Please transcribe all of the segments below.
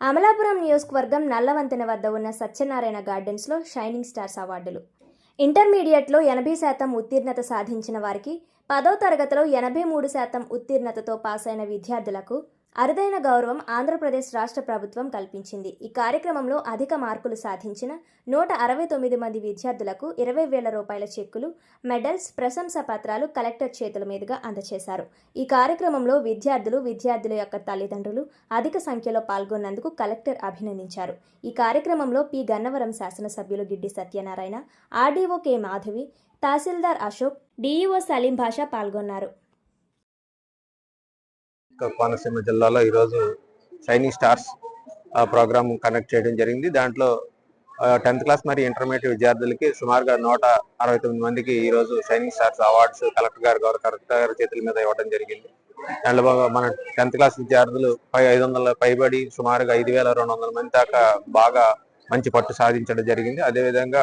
అమలాపురం నియోజకవర్గం నల్లవంతెన వద్ద ఉన్న సత్యనారాయణ గార్డెన్స్లో షైనింగ్ స్టార్స్ అవార్డులు. ఇంటర్మీడియట్లో ఎనభై శాతం ఉత్తీర్ణత సాధించిన వారికి పదో తరగతిలో ఎనభై మూడు శాతం ఉత్తీర్ణతతో పాస్ అయిన విద్యార్థులకు అరుదైన గౌరవం ఆంధ్రప్రదేశ్ రాష్ట్ర ప్రభుత్వం కల్పించింది. ఈ కార్యక్రమంలో అధిక మార్కులు సాధించిన నూట అరవై తొమ్మిది మంది విద్యార్థులకు ఇరవై వేల రూపాయల చెక్కులు మెడల్స్ ప్రశంసా పత్రాలు కలెక్టర్ చేతుల మీదుగా అందజేశారు ఈ కార్యక్రమంలో విద్యార్థులు విద్యార్థుల యొక్క తల్లిదండ్రులు అధిక సంఖ్యలో పాల్గొన్నందుకు కలెక్టర్ అభినందించారు. ఈ కార్యక్రమంలో పి. గన్నవరం శాసనసభ్యులు గిడ్డి సత్యనారాయణ ఆర్డీఓ కె. మాధవి తహసీల్దార్ అశోక్ డీఈఓ సలీం భాష పాల్గొన్నారు. కోనసీమ జిల్లాలో ఈరోజు షైనింగ్ స్టార్స్ ప్రోగ్రామ్ కండక్ట్ చేయడం జరిగింది. దాంట్లో టెన్త్ క్లాస్ మరియు ఇంటర్మీడియట్ విద్యార్థులకి సుమారుగా నూట అరవై తొమ్మిది మందికి ఈ రోజు షైనింగ్ స్టార్స్ అవార్డ్స్ కలెక్టర్ గారు గౌరవ కలెక్టర్ గారి చేతుల మీద ఇవ్వడం జరిగింది. దాంట్లో బాగా మన టెన్త్ క్లాస్ విద్యార్థులు పై ఐదు వందల పైబడి సుమారుగా ఐదు వేల రెండు వందల మంది దాకా బాగా మంచి పట్టు సాధించడం జరిగింది. అదేవిధంగా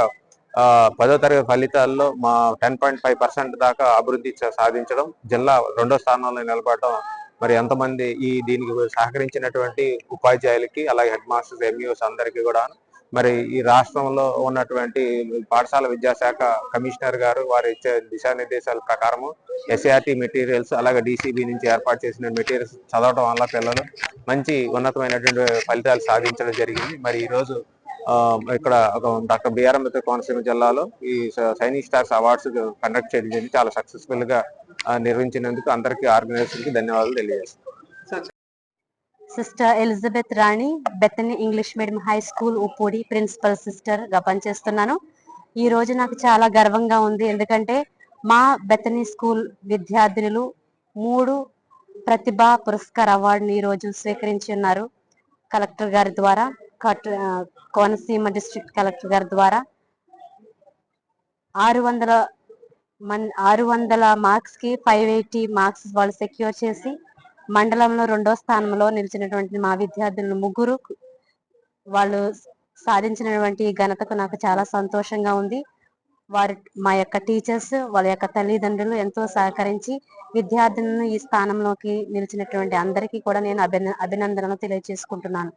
పదో తరగతి ఫలితాల్లో మా టెన్ పాయింట్ ఫైవ్ పర్సెంట్ దాకా అభివృద్ధి సాధించడం జిల్లా రెండో స్థానంలో నిలబడటం మరి ఎంతమంది ఈ దీనికి సహకరించినటువంటి ఉపాధ్యాయులకి అలాగే హెడ్ మాస్టర్స్ ఎంఈఓస్ అందరికీ కూడా మరి ఈ రాష్ట్రంలో ఉన్నటువంటి పాఠశాల విద్యాశాఖ కమిషనర్ గారు వారు ఇచ్చే దిశానిర్దేశాల ప్రకారము ఎస్ఏఆర్టీ మెటీరియల్స్ అలాగే డిసిబి నుంచి ఏర్పాటు చేసిన మెటీరియల్స్ చదవడం వల్ల పిల్లలు మంచి ఉన్నతమైనటువంటి ఫలితాలు సాధించడం జరిగింది. మరి ఈ రోజు ఇక్కడ ఒక డాక్టర్ బిఆర్ అంబేద్కర్ కోనసీమ జిల్లాలో ఈ సైనిక్ స్టార్స్ అవార్డ్స్ కండక్ట్ చేయడం జరిగింది. చాలా సక్సెస్ఫుల్గా నిర్వహించినందుకు అందరికీ ఆర్గనైజేషన్కి ధన్యవాదాలు తెలియజేస్తాను sister Elizabeth Rani Bethany English medium high school Uppudi principal సిస్టర్గా పనిచేస్తున్నాను. ఈ రోజు నాకు చాలా గర్వంగా ఉంది. ఎందుకంటే మా బెత్తని స్కూల్ విద్యార్థినులు మూడు ప్రతిభా పురస్కార్ అవార్డుని ఈ రోజు స్వీకరించి ఉన్నారు. కలెక్టర్ గారి ద్వారా కోనసీమ డిస్ట్రిక్ట్ కలెక్టర్ గారి ద్వారా. ఆరు వందల మన్ ఆరు వందల మార్క్స్కి ఫైవ్ ఎయిటీ మార్క్స్ వాళ్ళు సెక్యూర్ చేసి మండలంలో రెండో స్థానంలో నిలిచినటువంటి మా విద్యార్థులను ముగ్గురు వాళ్ళు సాధించినటువంటి ఘనతకు నాకు చాలా సంతోషంగా ఉంది. వారి మా యొక్క టీచర్స్ వాళ్ళ యొక్క తల్లిదండ్రులు ఎంతో సహకరించి విద్యార్థులను ఈ స్థానంలోకి నిలిచినటువంటి అందరికీ కూడా నేను అభిన అభినందనలు తెలియజేసుకుంటున్నాను